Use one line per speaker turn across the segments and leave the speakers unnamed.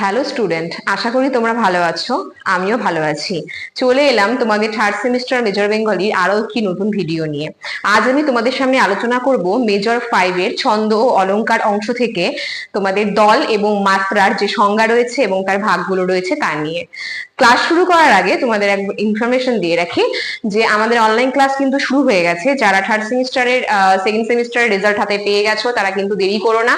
Hello student আশা করি তোমরা ভালো আছো। আমিও ভালো আছি। চলে এলাম তোমাদের থার্ড সেমিস্টার মেজর বেঙ্গলির আরও একটি নতুন ভিডিও নিয়ে। আজ আমি তোমাদের সামনে আলোচনা করব মেজর ফাইভের ছন্দ ও অলংকার অংশ থেকে তোমাদের দল এবং মাত্রার যে সংজ্ঞা রয়েছে এবং তার ভাগগুলো রয়েছে তা নিয়ে। ক্লাস শুরু করার আগে তোমাদের এক ইনফরমেশন দিয়ে রাখি যে আমাদের অনলাইন ক্লাস কিন্তু শুরু হয়ে গেছে। যারা থার্ড সেমিস্টারের সেকেন্ড সেমিস্টারের রেজাল্ট হাতে পেয়ে গেছো, তারা কিন্তু দেরি করো না।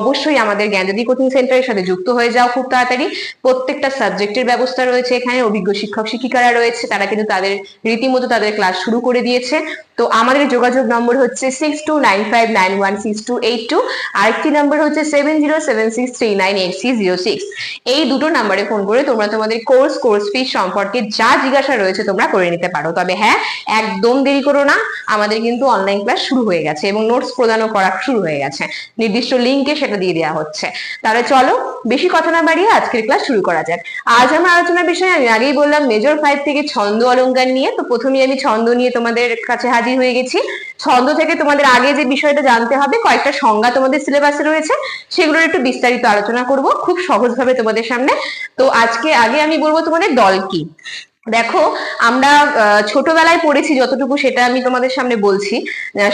অবশ্যই আমাদের জ্ঞানজ্যোতি কোচিং সেন্টারের সাথে যুক্ত হয়ে যাও। খুব তাড়াতাড়ি। প্রত্যেকটা সাবজেক্টের ব্যবস্থা রয়েছে এখানে, অভিজ্ঞ শিক্ষক, শিক্ষিকারা রয়েছে, তারা কিন্তু তাদের রীতিমতো তাদের ক্লাস শুরু করে দিয়েছে। তো আমাদের যোগাযোগ নম্বর হচ্ছে six two nine five nine one six two eight two আরেকটি নম্বর হচ্ছে seven zero seven six three nine eight six zero six এই দুটো নাম্বারে ফোন করে তোমরা তোমাদের কোর্স কোর্স ফিস সম্পর্কে যা জিজ্ঞাসা রয়েছে তোমরা করে নিতে পারো। তবে হ্যাঁ একদম দেরি করো না, আমাদের কিন্তু অনলাইন ক্লাস শুরু হয়ে গেছে এবং নোটস প্রদানও করা শুরু হয়ে গেছে। নির্দিষ্ট লিঙ্কে সেটা দিয়ে দেওয়া হচ্ছে। তাহলে চলো, বেশি কথা না বাড়িয়ে আজকের ক্লাস শুরু করা যাক। আজ আমার আলোচনার বিষয়ে, আমি আগেই বললাম মেজর ফাইভ থেকে ছন্দ অলঙ্কার নিয়ে। তো প্রথমে আমি ছন্দ নিয়ে তোমাদের কাছে হাজির হয়ে গেছি। ছন্দ থেকে তোমাদের আগে যে বিষয়টা জানতে হবে, কয়েকটা সংজ্ঞা তোমাদের সিলেবাসে রয়েছে, সেগুলোর একটু বিস্তারিত আলোচনা করব। খুব সহজভাবে তোমাদের সামনে। তো আজকে আগে আমি বলব তোমাদের দল কি? দেখো, আমরা ছোটবেলায় পড়েছি যতটুকু সেটা আমি তোমাদের সামনে বলছি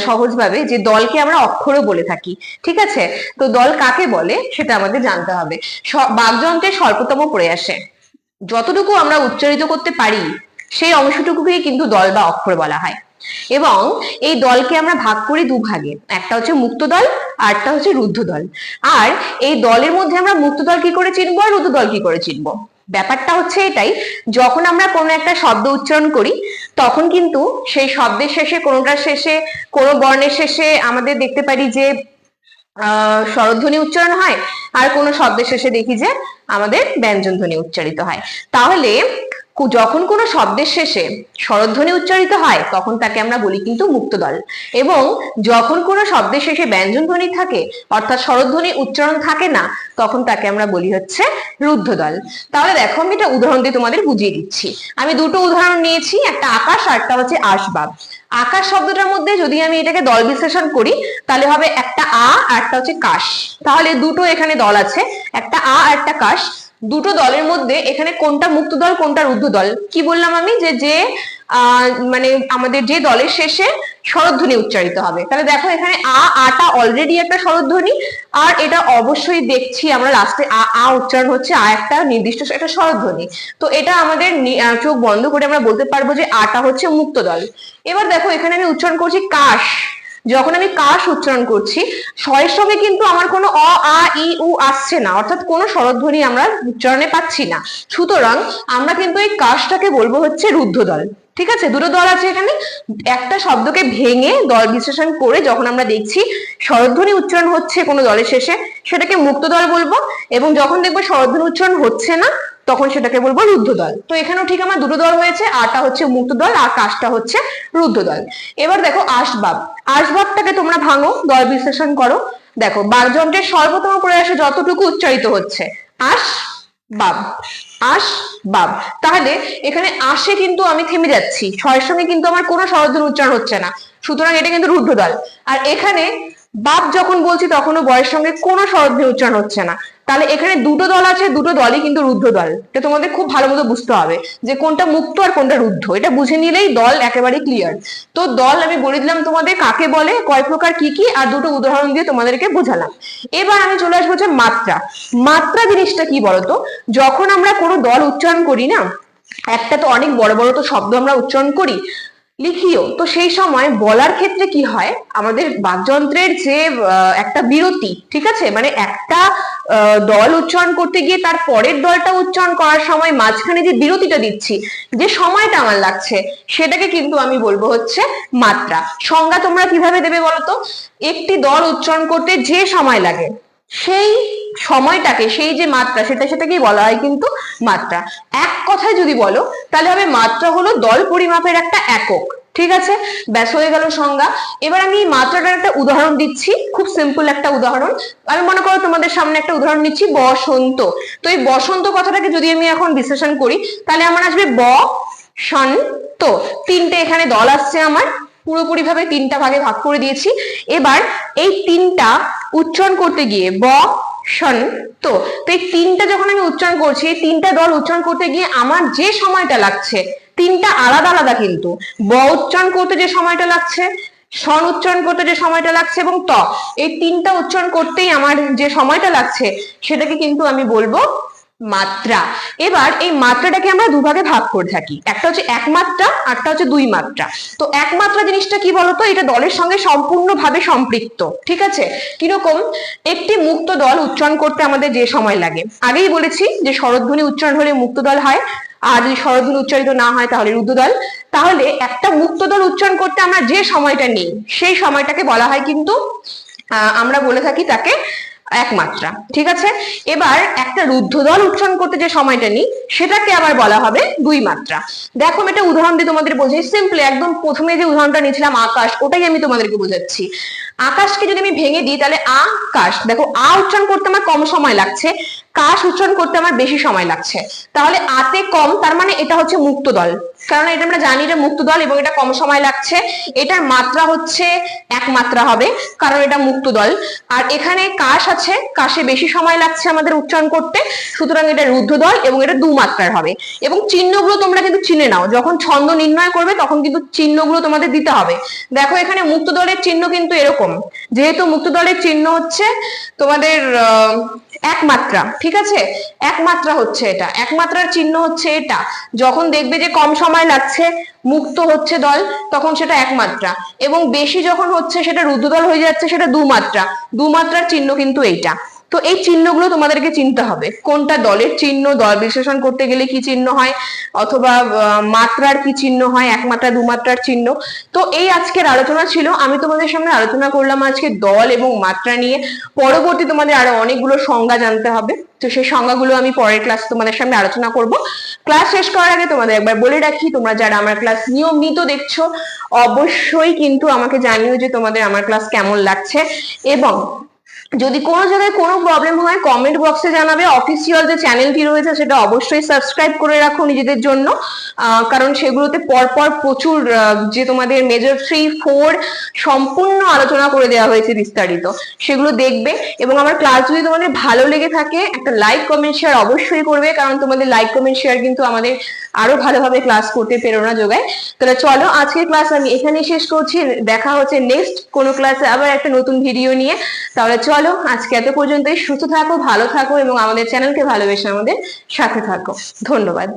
সহজভাবে যে দলকে আমরা অক্ষরও বলে থাকি, ঠিক আছে? তো দল কাকে বলে সেটা আমাদের জানতে হবে। বাকযন্ত্রের স্বল্পতম প্রয়াসে যতটুকু আমরা উচ্চারিত করতে পারি, সেই অংশটুকুকেই কিন্তু দল বা অক্ষর বলা হয়। এবং এই দলকে আমরা ভাগ করি দু ভাগে একটা হচ্ছে মুক্ত দল, আর একটা হচ্ছে রুদ্ধ দল। আর এই দলের মধ্যে আমরা মুক্ত দল কি করে চিনবো, আর রুদ্ধ দল কি করে চিনবো? ব্যাপারটা হচ্ছে এটাই, যখন আমরা কোনো একটা শব্দ উচ্চারণ করি, তখন কিন্তু সেই শব্দের শেষে, কোনোটার শেষে, কোনো বর্ণের শেষে আমাদের দেখতে পারি যে স্বরধ্বনি উচ্চারণ হয়, আর কোনো শব্দের শেষে দেখি যে আমাদের ব্যঞ্জন ধ্বনি উচ্চারিত হয়। তাহলে যখন কোনো শব্দের শেষে স্বরধ্বনি উচ্চারিত হয়, তখন তাকে আমরা বলি কিন্তু মুক্ত দল এবং যখন কোনো শব্দের শেষে ব্যঞ্জন ধ্বনি থাকে, অর্থাৎ স্বরধ্বনি উচ্চারণ থাকে না, তখন তাকে আমরা বলি হচ্ছে রুদ্ধ দল তাহলে দেখো আমি এটা উদাহরণ দিয়ে তোমাদের বুঝিয়ে দিচ্ছি। আমি দুটো উদাহরণ নিয়েছি, একটা আকাশ আর একটা হচ্ছে আসবাব। আকাশ শব্দটার মধ্যে যদি আমি এটাকে দল বিশ্লেষণ করি, তাহলে হবে একটা আ আর একটা হচ্ছে কাশ। তাহলে দুটো এখানে দল আছে, একটা আ আর একটা কাশ। দুটো দলের মধ্যে এখানে কোনটা মুক্ত দল, কোনটা রুদ্ধ দল? কি বললাম আমি? যে যে মানে আমাদের যে দলের শেষে স্বরধ্বনি উচ্চারিত হবে। তাহলে দেখো এখানে আ, আটা অলরেডি একটা স্বরধ্বনি আর এটা অবশ্যই দেখছি আমরা লাস্টে আ আ উচ্চারণ হচ্ছে, আ একটা নির্দিষ্ট একটা স্বরধ্বনি তো এটা আমাদের চোখ বন্ধ করে আমরা বলতে পারব যে আটা হচ্ছে মুক্ত দল। এবার দেখো এখানে আমি উচ্চারণ করছি কাশ। যখন আমি কাশ উচ্চারণ করছি স্বরের সঙ্গে কিন্তু আমার কোনো অ, আ, ই, উ আসছে না। অর্থাৎ কোনো স্বরধ্বনি আমরা উচ্চারণে পাচ্ছি না। সুতরাং আমরা কিন্তু এই কাশটাকে বলব হচ্ছে রুদ্ধ দল ঠিক আছে? দুটো দল আছে এখানে। একটা শব্দকে ভেঙে দল বিশ্লেষণ করে যখন আমরা দেখছি স্বরধ্বনি উচ্চারণ হচ্ছে কোনো দলের শেষে, সেটাকে মুক্ত দল বলব। এবং যখন দেখব স্বরধ্বনি উচ্চারণ হচ্ছে না তখন সেটাকে বলব রুদ্ধ দল তো এখানেও ঠিক আমার দুটো দল হয়েছে আটা হচ্ছে মুক্ত দল আর কাশটা হচ্ছে রুদ্ধ দল এবার দেখো আসবাব আসবাবটাকে তোমরা ভাঙো, দল বিশ্লেষণ করো। দেখো বাকযন্ত্রের সর্বতম প্রয়াসে যতটুকু উচ্চারিত হচ্ছে আস বাব আস বাব তাহলে এখানে আসে কিন্তু আমি থেমে যাচ্ছি। স্বরের সঙ্গে কিন্তু আমার কোনো স্বরধ্বনি উচ্চারণ হচ্ছে না। সুতরাং এটা কিন্তু রুদ্ধ দল আর এখানে বাপ যখন বলছি, তখনও বয়ের সঙ্গে কোনো স্বরধ্বনি উচ্চারণ হচ্ছে না। তাহলে এখানে দুটো দল আছে, দুটো দলই কিন্তু রুদ্ধ দল। এটা তোমাদের খুব ভালো মতো বুঝতে হবে যে কোনটা মুক্ত আর কোনটা রুদ্ধ। এটা বুঝে নিলেই দল একেবারে ক্লিয়ার তো দল আমি বলে দিলাম তোমাদের কাকে বলে, কয় প্রকার কি কি, আর দুটো উদাহরণ দিয়ে তোমাদেরকে বোঝালাম। এবার আমি চলে আসব যে মাত্রা। মাত্রা জিনিসটা কি বলতো? যখন আমরা কোনো দল উচ্চারণ করি না, একটা তো অনেক বড় বড় তো শব্দ আমরা উচ্চারণ করি লিখিও। তো সেই সময় বলার ক্ষেত্রে কি হয়? আমাদের বাকযন্ত্রের যে একটা বিরতি, ঠিক আছে? মানে একটা দল উচ্চারণ করতে গিয়ে তার পরের দলটা উচ্চারণ করার সময় মাঝখানে যে বিরতিটা দিচ্ছি, যে সময়টা আমার লাগছে, সেটাকে কিন্তু আমি বলব হচ্ছে মাত্রা। সংজ্ঞা তোমরা কীভাবে দেবে বলতো? একটি দল উচ্চারণ করতে যে সময় লাগে, সেই সময়টাকে, সেই যে মাত্রা, সেটা সেটাকেই বলা হয় কিন্তু মাত্রা। এক কথায় যদি বলো, তাহলে হবে মাত্রা হলো দল পরিমাপের একটা একক, ঠিক আছে? ব্যাস, হয়ে গেল সংজ্ঞা। এবার আমি এই মাত্রাটার একটা উদাহরণ দিচ্ছি, খুব সিম্পল একটা উদাহরণ। আমি মনে করো তোমাদের সামনে একটা উদাহরণ নিচ্ছি, বসন্ত। তো এই বসন্ত কথাটাকে যদি আমি এখন বিশ্লেষণ করি, তাহলে আমার আসবে ব সন তো তিনটে এখানে দল আসছে আমার পুরোপুরি ভাবে তিনটা ভাগে ভাগ করে দিয়েছি। এবার এই তিনটা উচ্চারণ করতে গিয়ে ব শন তো। তো এই তিনটা যখন আমি উচ্চারণ করছি, এই তিনটা দল উচ্চারণ করতে গিয়ে আমার যে সময়টা লাগছে, তিনটা আলাদা আলাদা কিন্তু। ব উচ্চারণ করতে যে সময়টা লাগছে স্বন উচ্চারণ করতে যে সময়টা লাগছে এবং ত। এই তিনটা উচ্চারণ করতেই আমার যে সময়টা লাগছে, সেটাকে কিন্তু আমি বলব মাত্রা। এবার এই মাত্রাটাকে আমরা দুভাগে ভাগ করে থাকি। একটা হচ্ছে এক মাত্রা আরটা হচ্ছে দুই মাত্রা। তো এক মাত্রা জিনিসটা কি বলতো? এটা দলের সঙ্গে সম্পূর্ণভাবে সম্পৃক্ত, ঠিক আছে? কীরকম? একটি মুক্ত দল উচ্চারণ করতে আমাদের যে সময় লাগে। আগেই বলেছি যে শরৎধ্বনি উচ্চারণ হলে মুক্ত দল হয়। আর যদি শরৎধ্বনি উচ্চারিত না হয়, তাহলে রুদ্র দল। তাহলে একটা মুক্ত দল উচ্চারণ করতে আমরা যে সময়টা নিই, সেই সময়টাকে বলা হয় কিন্তু আমরা বলে থাকি তাকে একমাত্রা, ঠিক আছে? এবার একটা রুদ্ধদল উচ্চারণ করতে যে সময়টা নিই, সেটাকে আবার বলা হবে দুই মাত্রা। দেখো এটা উদাহরণ দিয়ে তোমাদের বোঝাই সিম্পলি একদম প্রথমে যে উদাহরণটা নিয়েছিলাম, আকাশ, ওটাই আমি তোমাদেরকে বোঝাচ্ছি। আকাশকে যদি আমি ভেঙে দিই, তাহলে আকাশ, দেখো, আ উচ্চারণ করতে আমার কম সময় লাগছে, কাশ উচ্চারণ করতে আমার বেশি সময় লাগছে। তাহলে আতে কম, তার মানে এটা হচ্ছে মুক্ত দল। কারণ এটা আমরা জানি এটা মুক্ত দল এবং এটা কম সময় লাগছে। এটার মাত্রা হচ্ছে এক মাত্রা হবে কারণ এটা মুক্ত দল আর এখানে কাশ আছে কাশে বেশি সময় লাগছে আমাদের উচ্চারণ করতে সুতরাং এটা রুদ্ধ দল এবং এটা দু মাত্রার হবে। এবং চিহ্নগুলো তোমরা কিন্তু চিনে নাও যখন ছন্দ নির্ণয় করবে তখন কিন্তু চিহ্নগুলো তোমাদের দিতে হবে। দেখো এখানে মুক্ত দলের চিহ্ন কিন্তু এরকম। যেহেতু মুক্ত দলের চিহ্ন হচ্ছে তোমাদের আহ, এক মাত্রা ঠিক আছে? একমাত্রা হচ্ছে এটা। একমাত্রার চিহ্ন হচ্ছে এটা। যখন দেখবে যে কম সময় লাগছে, মুক্ত হচ্ছে দল, তখন সেটা একমাত্রা। এবং বেশি যখন হচ্ছে, সেটা রুদ্রদল হয়ে যাচ্ছে, সেটা দুমাত্রা। দুমাত্রার চিহ্ন কিন্তু এইটা। তো এই চিহ্নগুলো তোমাদেরকে চিনতে হবে। কোনটা দলের চিহ্ন, দল বিশ্লেষণ করতে গেলে কি চিহ্ন হয়, অথবা মাত্রার কি চিহ্ন হয়, এক মাত্রা, দু মাত্রার চিহ্ন। তো এই আজকের আলোচনা ছিল। আমি তোমাদের সামনে আলোচনা করলাম আজকে দল এবং মাত্রা নিয়ে। পরবর্তী তোমাদের আরও অনেকগুলো সংজ্ঞা জানতে হবে। তো সেই সংজ্ঞাগুলো আমি পরের ক্লাস তোমাদের সামনে আলোচনা করব। ক্লাস শেষ করার আগে তোমাদের একবার বলে রাখি, তোমরা যারা আমার ক্লাস নিয়মিত দেখছ, অবশ্যই কিন্তু আমাকে জানিও যে তোমাদের আমার ক্লাস কেমন লাগছে। এবং যদি কোনো জায়গায় কোনো প্রবলেম হয় কমেন্ট বক্সে জানাবে। অফিসিয়াল যে চ্যানেলটি রয়েছে, সেটা অবশ্যই সাবস্ক্রাইব করে রাখো নিজেদের জন্য। কারণ সেগুলোতে পরপর প্রচুর যে তোমাদের মেজর থ্রি ফোর সম্পূর্ণ আলোচনা করে দেওয়া হয়েছে বিস্তারিত। সেগুলো দেখবে এবং আমার ক্লাস যদি তোমাদের ভালো লেগে থাকে, একটা লাইক কমেন্ট শেয়ার অবশ্যই করবে। কারণ তোমাদের লাইক কমেন্ট শেয়ার কিন্তু আমাদের আরও ভালোভাবে ক্লাস করতে প্রেরণা যোগায়। তাহলে চলো আজকের ক্লাস আমি এখানে শেষ করছি। দেখা হচ্ছে নেক্সট কোনো ক্লাসে আবার একটা নতুন ভিডিও নিয়ে। তাহলে চলো আজকে এত পর্যন্তই। সুস্থ থাকো, ভালো থাকো এবং আমাদের চ্যানেলকে ভালোবেসে আমাদের সাথে থাকো। ধন্যবাদ।